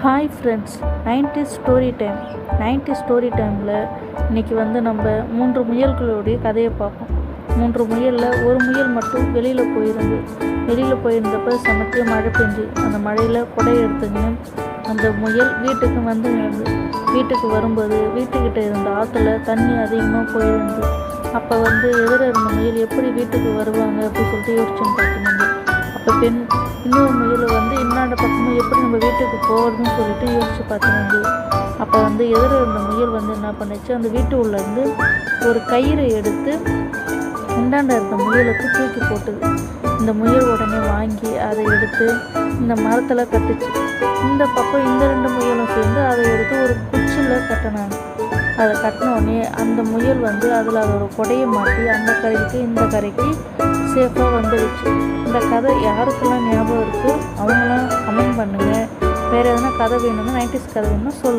Hi friends ninety story time ninety story டைமில் இன்றைக்கி வந்து நம்ம மூன்று முயல்களுடைய கதையை பார்ப்போம். மூன்று முயலில் ஒரு முயல் மட்டும் வெளியில் போயிருந்து வெளியில் போயிருந்தப்ப சமைக்க மழை பெஞ்சு அந்த மழையில் குடை எடுத்துக்கின்னு அந்த முயல் வீட்டுக்கு வந்து வீட்டுக்கு வரும்போது வீட்டுக்கிட்ட இருந்த ஆற்றுல தண்ணி அதிகமாக போயிருந்து அப்போ வந்து எதிர இருந்த முயல் எப்படி வீட்டுக்கு வருவாங்க அப்படின்னு சொல்லிட்டு யோசிச்சுன்னு பார்த்துனாங்க அப்போ பெண் இன்னொரு முயல் வந்து இன்னாண்ட பக்கம் எப்படி நம்ம வீட்டுக்கு போகிறதுன்னு சொல்லிட்டு யோசிச்சு பார்த்துனாங்க அப்போ வந்து எதிர இருந்த முயல் வந்து என்ன பண்ணுச்சு? அந்த வீட்டு உள்ளேருந்து ஒரு கயிறு எடுத்து உண்டாண்ட இருந்த முயலுக்கு தூக்கி போட்டுது. இந்த முயல் உடனே வாங்கி அதை எடுத்து இந்த மரத்தில் கட்டுச்சு. இந்த பக்கம் இந்த ரெண்டு முயலும் சேர்ந்து அதை எடுத்து ஒரு குச்சியில் கட்டினாங்க. அதை கட்டின உடனே அந்த முயல் வந்து அதில் அதோட கொடையை மாட்டி அந்த கரைக்கு இந்த கரைக்கு சேஃபாக வந்துடுச்சு இந்த கதை யாருக்கெல்லாம் ஞாபகம் இருக்குது அவங்க பண்ணுங்கள் வேறு எதனா கதை வேணும்னா நைன்டிஸ் கதை வேணும்னா சொல்லு.